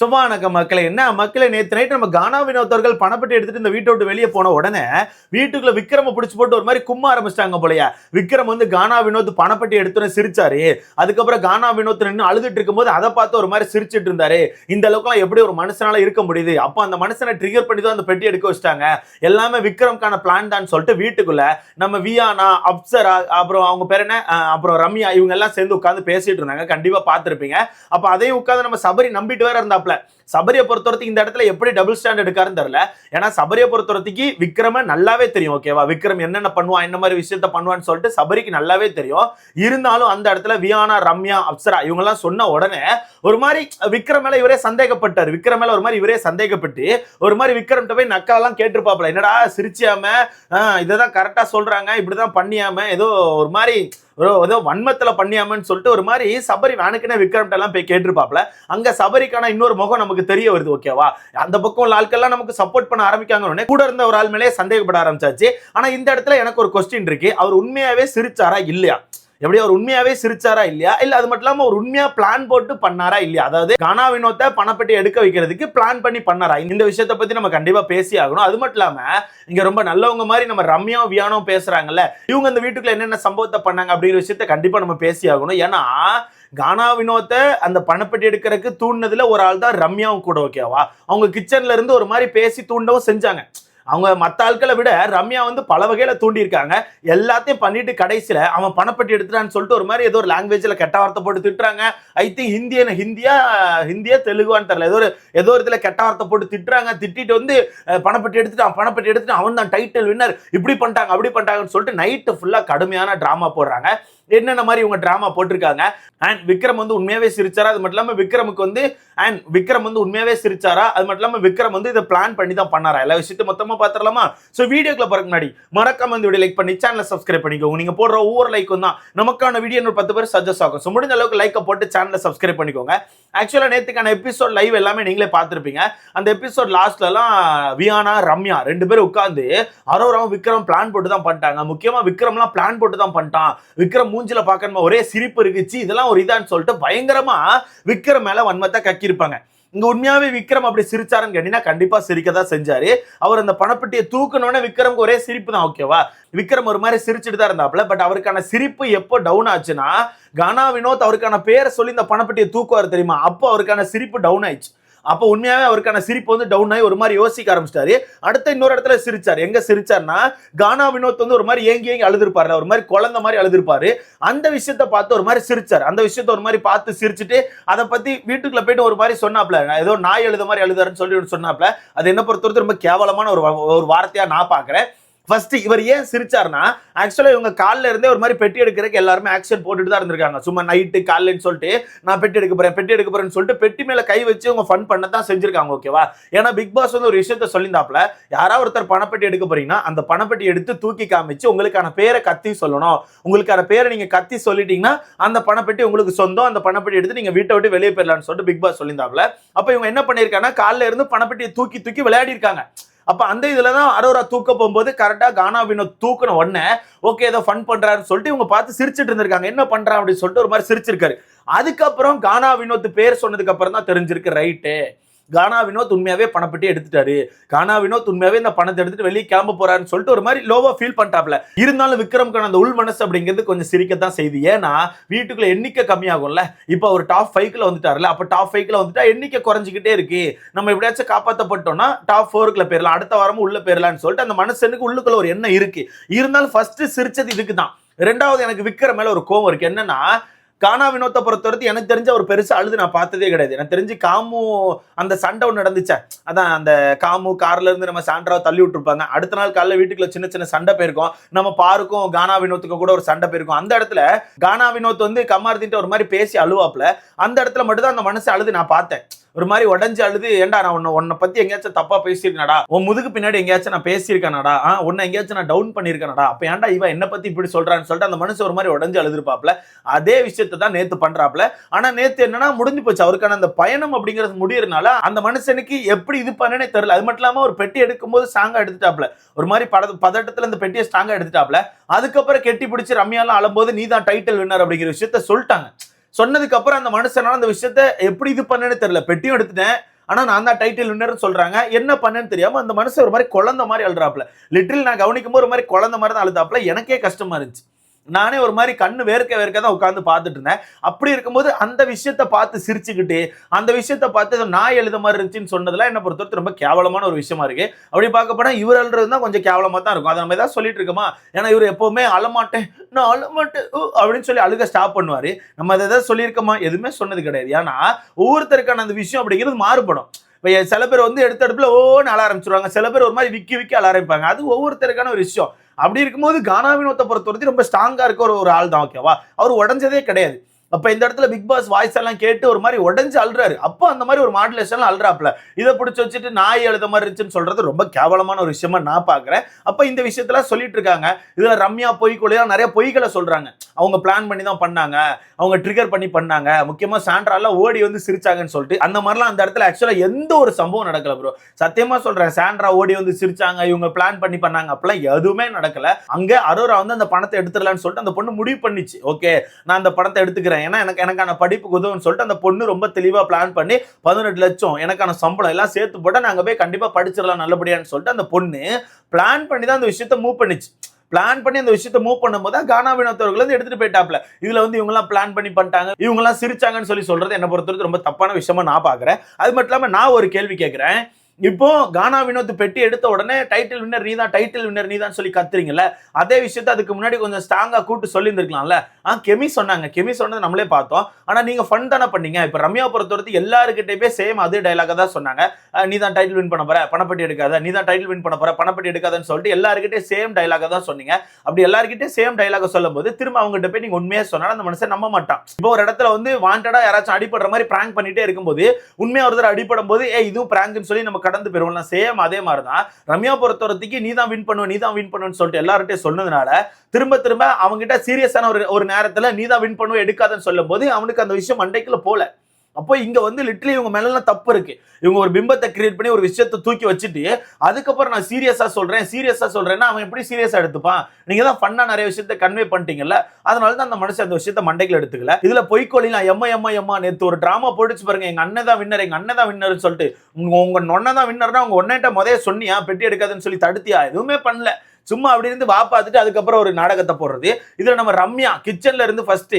சும்மா வணக்க மக்களை என்ன? மக்களை நேற்று நைட் நம்ம கானா வினோத்தவர்கள் பணப்பட்டி எடுத்துட்டு இந்த வீட்டை விட்டு வெளியே போன உடனே வீட்டுக்குள்ள விக்ரம பிடிச்சி போட்டு ஒரு மாதிரி கும்ம ஆரம்பிச்சிட்டாங்க போலயா. விக்ரம் வந்து கானா வினோத் பணப்பட்டி எடுத்துன்னு சிரிச்சாரு. அதுக்கப்புறம் கானா வினோத் நின்று அழுதுட்டு இருக்கும்போது அதை பார்த்து ஒரு மாதிரி சிரிச்சிட்டு இருந்தாரு. இந்த அளவுக்குலாம் எப்படி ஒரு மனுஷனால இருக்க முடியுது? அப்போ அந்த மனுஷனை ட்ரிகர் பண்ணி தான் அந்த பெட்டி எடுக்க வச்சிட்டாங்க. எல்லாமே விக்ரம்கான பிளான் தான் சொல்லிட்டு வீட்டுக்குள்ள நம்ம வியானா அப்சரா அப்புறம் அவங்க பேர் என்ன? அப்புறம் ரம்யா இவங்க எல்லாம் சேர்ந்து உட்காந்து பேசிட்டு இருந்தாங்க. கண்டிப்பா பார்த்துருப்பீங்க. அப்ப அதையும் உட்காந்து நம்ம சபரி நம்பிட்டு வேற இருந்தாப்ல. கேப்ல சபரியை பொறுத்தவரைக்கும் இந்த இடத்துல எப்படி டபுள் ஸ்டாண்ட் எடுக்காருன்னு தெரியல. ஏன்னா சபரியை பொறுத்தவரைக்கும் விக்ரம நல்லாவே தெரியும் ஓகேவா விக்ரம் என்னென்ன பண்ணுவான் என்ன மாதிரி விஷயத்த பண்ணுவான்னு சொல்லிட்டு சபரிக்கு நல்லாவே தெரியும். இருந்தாலும் அந்த இடத்துல வியானா ரம்யா அப்சரா இவங்க எல்லாம் சொன்ன உடனே ஒரு மாதிரி விக்ரம் மேல இவரே சந்தேகப்பட்டார். விக்ரம் மேல ஒரு மாதிரி இவரே சந்தேகப்பட்டு ஒரு மாதிரி விக்ரம் போய் நக்கலெல்லாம் கேட்டிருப்பாப்ல என்னடா சிரிச்சியாம? இதை கரெக்டா சொல்றாங்க இப்படிதான் பண்ணியாம ஏதோ ஒரு மாதிரி ஒரு ஏதோ வன்மத்துல பண்ணியாமன்னு சொல்லிட்டு ஒரு மாதிரி சபரி வேணுக்குன்னே விக்ரம்கிட்ட எல்லாம் போய் கேட்டிருப்பாப்ல அங்க சபரிக்கான இன்னொரு முகம் நமக்கு தெரிய வருது ஓகேவா அந்த பக்கம் உள்ள ஆட்கள்லாம் நமக்கு சப்போர்ட் பண்ண ஆரம்பிக்காங்க உடனே கூட இருந்த ஒரு ஆள் மேலே சந்தேகப்பட ஆரம்பிச்சாச்சு. ஆனா இந்த இடத்துல எனக்கு ஒரு கொஸ்டின் இருக்கு. அவர் உண்மையாவே சிரிச்சாரா இல்லையா? எப்படி அவர் உண்மையாவே சிரிச்சாரா இல்லையா? இல்ல அது மட்டும் இல்லாம ஒரு உண்மையா பிளான் போட்டு பண்ணாரா இல்லையா? அதாவது கானா வினோத்தை பணப்பட்டி எடுக்க வைக்கிறதுக்கு பிளான் பண்ணி பண்ணாரா? இந்த விஷயத்த பத்தி நம்ம கண்டிப்பா பேசி ஆகணும். அது மட்டும் இல்லாம இங்க ரொம்ப நல்லவங்க மாதிரி நம்ம ரம்யா வியானோ பேசுறாங்கல்ல. இவங்க இந்த வீட்டுக்குள்ள என்னென்ன சம்பவத்தை பண்ணாங்க அப்படிங்கிற விஷயத்த கண்டிப்பா நம்ம பேசி ஆகணும். ஏன்னா கானா வினோத்தை அந்த பணப்பட்டி எடுக்கிறதுக்கு தூண்டினதுல ஒரு ஆள் தான் ரம்யாவும் கூட ஓகேவா அவங்க கிச்சன்ல இருந்து ஒரு மாதிரி பேசி தூண்டவும் செஞ்சாங்க. அவங்க மற்ற ஆட்களை விட ரம்யா வந்து பல வகையில தூண்டியிருக்காங்க. எல்லாத்தையும் பண்ணிட்டு கடைசியில அவன் பணப்பட்டி எடுத்துட்டான்னு சொல்லிட்டு ஒரு மாதிரி ஏதோ ஒரு லாங்குவேஜ்ல கெட்ட வார்த்தை போட்டு திட்டுறாங்க. ஐ திங்க் ஹிந்தியன் ஹிந்தியா ஹிந்தியா தெலுங்குவான்னு தெரியல. ஏதோ ஒரு ஏதோ ஒரு இதுல கெட்ட வார்த்தை போட்டு திட்டுறாங்க. திட்டிட்டு வந்து பணப்பட்டி எடுத்துட்டான் பணப்பட்டி எடுத்துட்டான். அவன் தான் டைட்டில் வின்னர் இப்படி பண்ணிட்டாங்க அப்படி பண்ணிட்டாங்கன்னு சொல்லிட்டு நைட்டு ஃபுல்லா கடுமையான டிராமா போடுறாங்க. என்னென்ன மாதிரி இவங்க ட்ராமா போட்டிருக்காங்க? அண்ட் விக்ரம் வந்து உண்மையாவே சிரிச்சாரா? அது மட்டும் இல்லாமல் விக்ரமுக்கு வந்து அண்ட் விக்ரம் வந்து உண்மையாவே சிரிச்சாரா? அது மட்டும் இல்லாமல் விக்ரம் வந்து இதை பிளான் பண்ணி தான் பண்ணாரா? எல்லா விஷயத்தையும் மொத்தமாக பார்த்துடலாமா? ஸோ வீடியோக்குள்ள போறதுக்கு முன்னாடி மறக்காம இந்த வீடியோ லைக் பண்ணி சேனலை சப்ஸ்கிரைப் பண்ணிக்கோங்க. நீங்கள் போடுற ஒவ்வொரு லைக்கும் தான். நமக்கான வீடியோ ஒரு பத்து பேர் சஜஸ்ட் ஆகும். ஸோ முடிஞ்ச அளவுக்கு லைக்கை போட்டு சேனலை சப்ஸ்கிரைப் பண்ணிக்கோங்க. ஆக்சுவலாக நேத்துக்கான எபிசோட் லைவ் எல்லாமே நீங்களே பார்த்துருப்பீங்க. அந்த எபிசோட் லாஸ்ட்லலாம் வியானா ரம்யா ரெண்டு பேரும் உட்காந்து அரோராவும் விக்ரம் பிளான் போட்டு தான் பண்ணிட்டாங்க. முக்கியமா விக்ரம்லாம் பிளான் போட்டு தான் பண்ணிட்டான். விக்ரம் மூஞ்சில பார்க்கணுமா? ஒரே சிரிப்பு இருக்குச்சு இதெல்லாம் ஒரு இதான்னு சொல்லிட்டு பயங்கரமா விக்ரம் மேல வன்மத்தை கக்கியிருப்பாங்க. இங்க உண்மையாவே விக்ரம் அப்படி சிரிச்சாருன்னு கேட்டீங்கன்னா கண்டிப்பா சிரிக்க தான் செஞ்சாரு. அவர் அந்த பணப்பட்டியை தூக்கணும்னே விக்ரம்க்கு ஒரே சிரிப்பு தான் ஓகேவா? விக்ரம் ஒரு மாதிரி சிரிச்சுட்டு தான் இருந்தாப்ல பட் அவருக்கான சிரிப்பு எப்போ டவுன் ஆச்சுன்னா கானா வினோத் அவருக்கான பேரை சொல்லி இந்த பணப்பட்டியை தூக்குவார் தெரியுமா? அப்போ அவருக்கான சிரிப்பு டவுன் ஆயிடுச்சு. அப்போ உண்மையாவே அவருக்கான சிரிப்பு வந்து டவுன் ஆகி ஒரு மாதிரி யோசிக்க ஆரம்பிச்சிட்டாரு. அடுத்த இன்னொரு இடத்துல சிரிச்சார். எங்க சிரிச்சார்னா கானா வினோத் வந்து ஒரு மாதிரி ஏங்கி ஏங்கி அழுதுருப்பாரு ஒரு மாதிரி குழந்த மாதிரி அழுதுருப்பாரு. அந்த விஷயத்த பார்த்து ஒரு மாதிரி சிரிச்சார். அந்த விஷயத்த ஒரு மாதிரி பார்த்து சிரிச்சுட்டு அதை பத்தி வீட்டுக்குள்ள போயிட்டு ஒரு மாதிரி சொன்னாப்ல ஏதோ நாய் எழுத மாதிரி எழுதுறேன்னு சொல்லி சொன்னாப்ல அது என்ன பொறுத்தவரைக்கும் ரொம்ப கேவலமான ஒரு ஒரு வார்த்தையா நான் பாக்குறேன் ஃபர்ஸ்ட் இவர் ஏன் சிரிச்சார்னா ஆக்சுவலாக இவங்க காலில் இருந்தே ஒரு மாதிரி பெட்டி எடுக்கிறதுக்கு எல்லாருமே ஆக்ஷன் போட்டுட்டு தான் இருந்திருக்காங்க. சும்மா நைட்டு காலைன்னு சொல்லிட்டு நான் பெட்டி எடுக்க போறேன் பெட்டி எடுக்க போறேன்னு சொல்லிட்டு பெட்டி மேல கை வச்சு அவங்க ஃபன் பண்ண தான் செஞ்சிருக்காங்க ஓகேவா ஏன்னா பிக் பாஸ் வந்து ஒரு விஷயத்த சொல்லியிருந்தாப்ல யாராவது ஒருத்தர் பணப்பெட்டி எடுக்க போறீங்கன்னா அந்த பணப்பெட்டி எடுத்து தூக்கி காமிச்சு உங்களுக்கான பேரை கத்தி சொல்லணும். உங்களுக்கான பேரை நீங்க கத்தி சொல்லிட்டீங்கன்னா அந்த பணப்பெட்டி உங்களுக்கு சொந்தம் அந்த பணப்பெட்டி எடுத்து நீங்க வீட்டை விட்டு வெளியே போயிடலாம்னு சொல்லிட்டு பிக் பாஸ் சொல்லியிருந்தாப்ல அப்ப இவங்க என்ன பண்ணியிருக்காங்கன்னா காலைல இருந்து பணப்பெட்டியை தூக்கி தூக்கி விளையாடி இருக்காங்க அப்போ அந்த இதில் தான் அரோரா தூக்க போகும்போது கரெக்டாக கானா வினோத் தூக்கின உடனே ஓகே ஏதோ ஃபன் பண்ணுறாரு சொல்லிட்டு இவங்க பார்த்து சிரிச்சிட்டு இருந்திருக்காங்க. என்ன பண்ணுறான் அப்படின்னு சொல்லிட்டு ஒரு மாதிரி சிரிச்சிருக்காரு. அதுக்கப்புறம் கானா வினோத் பேர் சொன்னதுக்கு அப்புறம் தான் தெரிஞ்சிருக்கு ரைட்டு கானா வினோத் உண்மையாவே பணப்பட்டி எடுத்துட்டாரு. கானா வினோத் உண்மையாவே இந்த பணத்தை எடுத்துட்டு வெளியே கிளம்ப போறாருன்னு சொல்லிட்டு ஒரு மாதிரி லோவா ஃபீல் பண்ணிட்டாப்ல. இருந்தாலும் விக்ரம்கான அந்த உள் மனசு அப்படிங்கிறது கொஞ்சம் சிரிக்கத்தான் செய்யுது ஏன்னா வீட்டுக்குள்ள எண்ணிக்கை கம்மியாகும்ல. இப்போ அவர் டாப் ஃபைவ்ல வந்துட்டார்ல அப்போ டாப் ஃபைவ்ல வந்துட்டா எண்ணிக்கை குறைஞ்சிக்கிட்டே இருக்கு. நம்ம எப்படியாச்சும் காப்பாற்றப்பட்டோம்னா டாப் ஃபோருக்குள்ள போயிடலாம் அடுத்த வாரமும் உள்ள போயிடலாம்னு சொல்லிட்டு அந்த மனுஷனுக்கு உள்ளுக்குள்ள ஒரு எண்ணம் இருக்கு. இருந்தாலும் ஃபர்ஸ்ட் சிரிச்சது இதுக்கு தான் ரெண்டாவது எனக்கு விக்ரம் மேல ஒரு கோவம் இருக்கு. என்னன்னா கானா வினோத்தை பொறுத்தவரைக்கும் எனக்கு தெரிஞ்ச ஒரு பெருசாக அழுது நான் பார்த்ததே கிடையாது. எனக்கு தெரிஞ்சு காமு அந்த சண்டை ஒன்று நடந்துச்சே? அதான் அந்த காமு கார்ல இருந்து நம்ம சாண்ட்ராவை தள்ளி விட்டுருப்பாங்க. அடுத்த நாள் காலைல வீட்டுக்குள்ள சின்ன சின்ன சண்டை போயிருக்கும். நம்ம பாருக்கும் கானா வினோத்துக்கும் கூட ஒரு சண்டை போயிருக்கும். அந்த இடத்துல கானா வினோத் வந்து கம்மாறுதின்ட்டு ஒரு மாதிரி பேசி அழுவாப்ல. அந்த இடத்துல மட்டும்தான் அந்த மனசு அழுது நான் பார்த்தேன். ஒரு மாதிரி உடஞ்சு அழுது ஏன்டா நான் உன்னை உன்னை பத்தி எங்கேயாச்சும் தப்பா பேசியிருக்கேனடா? உன் முதுகு பின்னாடி எங்கேயாச்சும் நான் பேசியிருக்கேனடா? ஆ உன்னை எங்கேயாச்சும் நான் டவுன் பண்ணியிருக்கேனடா? அப்ப ஏன்டா இவன் என்ன பத்தி இப்படி சொல்றான்னு சொல்லிட்டு அந்த மனுஷன் ஒரு மாதிரி உடஞ்சு அழுதுருப்பாப்ல அதே விஷயத்தை தான் நேத்து பண்றாப்ல ஆனா நேத்து என்னன்னா முடிஞ்சு போச்சு. அவருக்கான அந்த பயணம் அப்படிங்கிறது முடியறதுனால அந்த மனுஷனுக்கு எப்படி இது பண்ணனே தெரியல. அது மட்டும் இல்லாம ஒரு பெட்டி எடுக்கும்போது ஸ்ட்ராங்கா எடுத்துட்டாப்ல ஒரு மாதிரி பட பதட்டத்துல இந்த பெட்டியை ஸ்ட்ராங்கா எடுத்துட்டாப்ல அதுக்கப்புறம் கெட்டி பிடிச்சி ரம்யாலாம் அழும்போது நீ தான் டைட்டில் வின்னர் அப்படிங்கிற விஷயத்த சொல்லிட்டாங்க. சொன்னதுக்கு அப்புறம் அந்த மனுஷனால அந்த விஷயத்த எப்படி இது பண்ணேன்னு தெரியல. பெட்டியும் எடுத்துட்டேன். ஆனா நான் தான் டைட்டில் வின்னர்னு சொல்றாங்க. என்ன பண்ணேன்னு தெரியாம அந்த மனுஷன் ஒரு மாதிரி குழந்த மாதிரி அழுறாப்ல லிட்டில் நான் கவனிக்கும் போது ஒரு மாதிரி குழந்த மாதிரி தான் அழுதாப்ல எனக்கே கஷ்டமா இருந்துச்சு. நானே ஒரு மாதிரி கண்ணு வேர்க்க வேர்க்க தான் உட்காந்து பார்த்துட்டு இருந்தேன். அப்படி இருக்கும்போது அந்த விஷயத்த பார்த்து சிரிச்சுக்கிட்டு அந்த விஷயத்த பார்த்து நான் எழுத மாதிரி இருந்துச்சுன்னு சொன்னதெல்லாம் என்ன பொறுத்தவரைக்கும் ரொம்ப கேவலமான ஒரு விஷயமா இருக்கு. அப்படி பார்க்க போனால் இவர் அழுறது தான் கொஞ்சம் கேவலமாக தான் இருக்கும். அதை நம்ம ஏதாவது சொல்லிட்டு இருக்கோமா? ஏன்னா இவர் எப்பவுமே அழமாட்டேன் நான் அழமாட்டேன் அப்படின்னு சொல்லி அழுக ஸ்டாப் பண்ணுவார். நம்ம அதை எதாவது சொல்லியிருக்கோமா? எதுவுமே சொன்னது கிடையாது. ஏன்னா ஒவ்வொருத்தருக்கான அந்த விஷயம் அப்படிங்கிறது மாறுபடும். இப்போ சில பேர் வந்து எடுத்த அடுப்புல ஓன்னு அழ ஆரம்பிச்சிருவாங்க. சில பேர் ஒரு மாதிரி விக்கி விக்கி அழ ஆரம்பிப்பாங்க. அது ஒவ்வொருத்தருக்கான ஒரு விஷயம். அப்படி இருக்கும்போது கானா வினோத்தை பொறுத்தவரைக்கும் ரொம்ப ஸ்ட்ராங்காக இருக்க ஒரு ஒரு ஆள் தான் ஓகேவா அவர் உடஞ்சதே கிடையாது. அப்ப இந்த இடத்துல பிக் பாஸ் வாய்ஸ் எல்லாம் கேட்டு ஒரு மாதிரி உடஞ்சு அழுறாரு. அப்போ அந்த மாதிரி ஒரு மாடுலேஷன் அழுறாப்ல இதை பிடிச்சி வச்சுட்டு நாய் எழுத மாதிரி இருந்துச்சுன்னு சொல்றது ரொம்ப கேவலமான ஒரு விஷயமா நான் பாக்குறேன். அப்ப இந்த விஷயத்தெல்லாம் சொல்லிட்டு இருக்காங்க. இதுல ரம்யா பொய்க்குள்ளே நிறைய பொய்களை சொல்றாங்க. அவங்க பிளான் பண்ணி தான் பண்ணாங்க. அவங்க ட்ரிகர் பண்ணி பண்ணாங்க. முக்கியமாக சாண்ட்ராலாம் ஓடி வந்து சிரிச்சாங்கன்னு சொல்லிட்டு அந்த மாதிரிலாம் அந்த இடத்துல ஆக்சுவலாக எந்த ஒரு சம்பவம் நடக்கல ப்ரோ சத்தியமாக சொல்கிறேன் சாண்ட்ரா ஓடி வந்து சிரிச்சாங்க இவங்க பிளான் பண்ணி பண்ணாங்க. அப்படிலாம் எதுவுமே நடக்கல. அங்கே அரோரா வந்து அந்த பணத்தை எடுத்துடலாம்னு சொல்லிட்டு அந்த பொண்ணு முடிவு பண்ணிச்சு. ஓகே நான் அந்த பணத்தை எடுத்துக்கிறேன். ஏன்னா எனக்கு எனக்கான படிப்புக்கு உதவும்னு சொல்லிட்டு அந்த பொண்ணு ரொம்ப தெளிவாக பிளான் பண்ணி பதினெட்டு லட்சம் எனக்கான சம்பளம் எல்லாம் சேர்த்து போட்டு நாங்கள் போய் கண்டிப்பாக படிச்சிடலாம் நல்லபடியான்னு சொல்லிட்டு அந்த பொண்ணு பிளான் பண்ணி தான் அந்த விஷயத்த மூவ் பண்ணிச்சு. பிளான் பண்ணி அந்த விஷயத்த மூவ் பண்ணும்போது தான் கானா வினோத்தவர்கள் வந்து எடுத்துட்டு போயிட்டாப்ல. இதுல வந்து இவங்கலாம் பிளான் பண்ணி பண்ணிட்டாங்க. இவங்கலாம் சிரிச்சாங்கன்னு சொல்லி சொல்றது என்ன பொறுத்தவரைக்கும் ரொம்ப தப்பான விஷயமா நான் பாக்குறேன். அது மட்டும் இல்லாம நான் ஒரு கேள்வி கேட்கிறேன் இப்போ கானா வினோத் பெட்டி எடுத்த உடனே டைட்டில் வின்னர் நீ தான் டைட்டில் வின்னர் நீ தான் சொல்லி கத்துறீங்கல்ல அதே விஷயத்த அதுக்கு முன்னாடி கொஞ்சம் ஸ்ட்ராங்கா கூட்டு சொல்லியிருந்திருக்கலாம்ல. ஆ கெமி சொன்னாங்க. கெமி சொன்னது நம்மளே பார்த்தோம். ஆனா நீங்க ஃபன் தானே பண்ணீங்க. இப்ப ரம்யா பொறுத்தவரைக்கும் எல்லாருக்கிட்டே சேம் அதே டைலாக தான் சொன்னாங்க. நீ தான் டைட்டில் வின் பண்ண போற பணப்பட்டி எடுக்காத நீ தான் டைட்டில் வின் பண்ண போற பணப்பட்டி எடுக்காதன்னு சொல்லிட்டு எல்லாருக்கிட்டே சேம் டைலாக தான் சொன்னீங்க. அப்படி எல்லாருக்கிட்டே சேம் டைலாக சொல்லும் போது திரும்ப அவங்ககிட்ட போய் நீங்க உண்மையா சொன்னாலும் அந்த மனுஷன் நம்ப மாட்டான். இப்போ ஒரு இடத்துல வந்து வாண்டடா யாராச்சும் அடிபடுற மாதிரி பிராங்க் பண்ணிட்டே இருக்கும்போது உண்மையா ஒரு தடவை அடிபடும் போது ஏ இதுவும் பிராங்க்னு சொல்லி நம்ம கடந்து போயிருவோம்ல சேம் அதே மாதிரி தான் ரம்யா பொறுத்தவரத்துக்கு நீ தான் வின் பண்ணுவ நீ தான் வின் பண்ணுவேன்னு சொல்லிட்டு எல்லார்ட்டையும் சொன்னதுனால திரும்ப திரும்ப அவங்ககிட்ட சீரியஸான ஒரு ஒரு நேரத்துல நீ தான் வின் பண்ணுவ எடுக்காதன்னு சொல்லும் போது அவனுக்கு அந்த விஷயம் மண்டைக்குள்ள போல. அப்போ இங்க வந்து லிட்டலி இவங்க மேலாம் தப்பு இருக்கு. இவங்க ஒரு பிம்பத்தை கிரியேட் பண்ணி ஒரு விஷயத்தை தூக்கி வச்சுட்டு அதுக்கப்புறம் நான் சீரியஸா சொல்றேன் சீரியஸா சொல்றேன்னா அவன் எப்படி சீரியஸா எடுத்துப்பான்? நீங்க தான் ஃபன்னா நிறைய விஷயத்த கன்வே பண்ணிட்டீங்கல்ல அதனால தான் அந்த மனுஷன் அந்த விஷயத்த மண்டைக்குள்ள எடுத்துக்கல. இதுல பொய்க்கோழி நான் எம்மா எம்மா எம்மா நேத்து ஒரு டிராமா போட்டுச்சு பாருங்க எங்க அண்ணன் தான் வின்னர் எங்க அண்ணன் தான் வின்னர்னு சொல்லிட்டு உங்க உங்க நொண்ணை தான் வின்னர்னா உங்க ஒன்னேட்ட முதல்ல சொன்னியா பெட்டி எடுக்காதுன்னு சொல்லி தடுத்தியா? எதுவுமே பண்ணல. சும்மா அப்படி இருந்து வா பார்த்துட்டு அதுக்கப்புறம் ஒரு நாடகத்தை போடுறது. இதுல நம்ம ரம்யா கிச்சன்ல இருந்து ஃபர்ஸ்ட்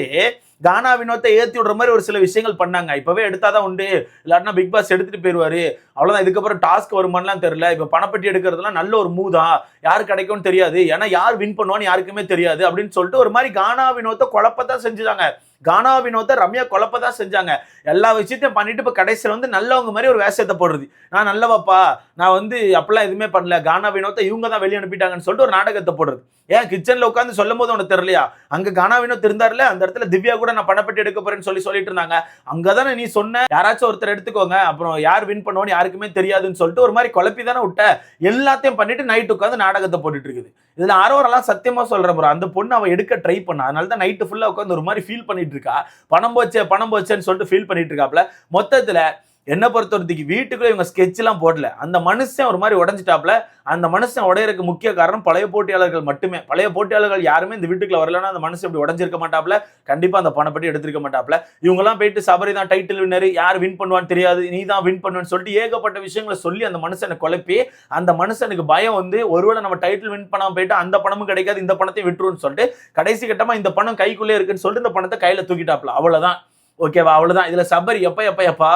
கானா வினோத்தை ஏத்தி விடுற மாதிரி ஒரு சில விஷயங்கள் பண்ணாங்க. இப்பவே எடுத்தாதான் உண்டு. இல்லாட்டினா பிக் பாஸ் எடுத்துட்டு போயிருவாரு. அவ்வளவுதான். இதுக்கப்புறம் டாஸ்க் வருமானலாம் தெரியல. இப்ப பணப்பட்டி எடுக்கிறதுலாம் நல்ல ஒரு மூவ் தான். கிடைக்கும்னு தெரியாது. ஏன்னா யார் வின் பண்ணுவான்னு யாருக்குமே தெரியாது அப்படின்னு சொல்லிட்டு ஒரு மாதிரி கானா வினோத்தை குழப்பத்தான் செஞ்சுட்டாங்க கானா வினோத்தை ரம்யா குழப்பதான் செஞ்சாங்க. எல்லா விஷயத்தையும் பண்ணிட்டு இப்ப கடைசியில் வந்து நல்லவங்க மாதிரி ஒரு வேஷத்தை போடுறது. நான் நல்லவப்பா. நான் வந்து அப்பெல்லாம் எதுவுமே பண்ணல. கானா வினோத்தை இவங்க தான் வெளியே அனுப்பிட்டாங்கன்னு சொல்லிட்டு ஒரு நாடகத்தை போடுறது. ஏன்? கிச்சனில் உட்காந்து சொல்லும் போது உனக்கு தெரியலையா? அங்கே கானா வினோத் இருந்தார்ல? அந்த இடத்துல திவ்யா கூட நான் பணப்பட்டு எடுக்க போறேன்னு சொல்லி சொல்லிட்டு இருந்தாங்க. அங்கதானே நீ சொன்ன. யாராச்சும் ஒருத்தர் எடுத்துக்கோங்க. அப்புறம் யார் வின் பண்ணுவோன்னு யாருக்குமே தெரியாதுன்னு சொல்லிட்டு ஒரு மாதிரி குழப்பி தானே விட்ட. எல்லாத்தையும் பண்ணிட்டு நைட் உட்காந்து நாடகத்தை போட்டுட்டு இருக்குது. இதில் ஆரோரெல்லாம் சத்தியமா சொல்கிற bro. அந்த பொண்ணு அவன் எடுக்க ட்ரை பண்ணா. அதனால தான் நைட்டு ஃபுல்லாக உட்காந்து ஒரு மாதிரி ஃபீல் பண்ணிட்டு இருக்கா. பணம் போச்சே பணம் போச்சேன்னு சொல்லிட்டு ஃபீல் பண்ணிட்டு இருக்காப்ல. மொத்தத்தில் என்ன பொறுத்தவரைக்கும் வீட்டுக்குள்ளே இவங்க ஸ்கெட்ச்லாம் போடல. அந்த மனுஷன் ஒரு மாதிரி உடஞ்சிட்டாப்ல அந்த மனுஷன் உடையறதுக்கு முக்கிய காரணம் பழைய போட்டியாளர்கள் மட்டுமே. பழைய போட்டியாளர்கள் யாருமே இந்த வீட்டுக்குள்ள வரலன்னா அந்த மனுஷன் இப்படி உடஞ்சிருக்க மாட்டாப்ல கண்டிப்பா அந்த பணப்பட்டி எடுத்திருக்க மாட்டாப்ல இவங்கெல்லாம் போயிட்டு சபரி தான் டைட்டில் வின்னர் யார் வின் பண்ணுவான்னு தெரியாது நீ தான் வின் பண்ணுவேன்னு சொல்லிட்டு ஏகப்பட்ட விஷயங்களை சொல்லி அந்த மனுஷனை குழப்பி அந்த மனுஷனுக்கு பயம் வந்து ஒருவேளை நம்ம டைட்டில் வின் பண்ணாம போயிட்டு அந்த பணமும் கிடைக்காது இந்த பணத்தையும் விட்டுருன்னு சொல்லிட்டு கடைசி கட்டமா இந்த பணம் கைக்குள்ளே இருக்குன்னு சொல்லிட்டு இந்த பணத்தை கையில தூக்கிட்டாப்ல அவ்வளவுதான். ஓகேவா? அவ்வளோதான் இதில் சபரி எப்போ எப்போ எப்பா?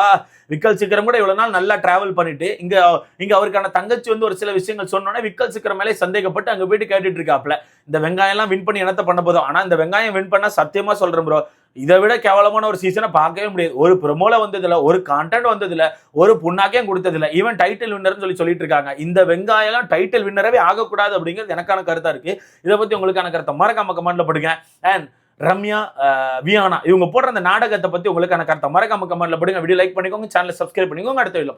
விக்கல் சிக்கரம் கூட இவ்வளோ நாள் நல்லா டிராவல் பண்ணிட்டு இங்கே இங்கே அவருக்கான தங்கச்சி வந்து ஒரு சில விஷயங்கள் சொன்னோன்னே விக்கல் சிக்கரம் மேலே சந்தேகப்பட்டு அங்கே போயிட்டு கேட்டுட்டு இருக்காப்ல. இந்த வெங்காயம்லாம் வின் பண்ணி என்னத்த பண்ண போதும் ஆனால் இந்த வெங்காயம் வின் பண்ணால் சத்தியமாக சொல்கிறேன் ப்ரோ இதை விட கேவலமான ஒரு சீசனை பார்க்கவே முடியாது. ஒரு ப்ரொமோல வந்ததில்லை ஒரு கான்டென்ட் வந்ததில்லை ஒரு புண்ணாக்கையும் கொடுத்ததில்ல. ஈவன் டைட்டில் வின்னர்னு சொல்லி சொல்லிட்டு இருக்காங்க. இந்த வெங்காயம்லாம் டைட்டில் வின்னரவே ஆகக்கூடாது அப்படிங்கிறது எனக்கான கருத்தாக இருக்குது இதை பற்றி உங்களுக்கான கருத்தை மறக்காம கமெண்ட்ல படுங்க அண்ட் ரம்யா வியானா இவங்க போடுற அந்த நாடகத்தை பற்றி உங்களுக்கான கருத்தை மறக்காம கமெண்ட்ல போடுங்க. வீடியோ லைக் பண்ணிக்கோங்க சேனலை சப்ஸ்கிரைப் பண்ணிக்கோங்க. அடுத்த வீடியோ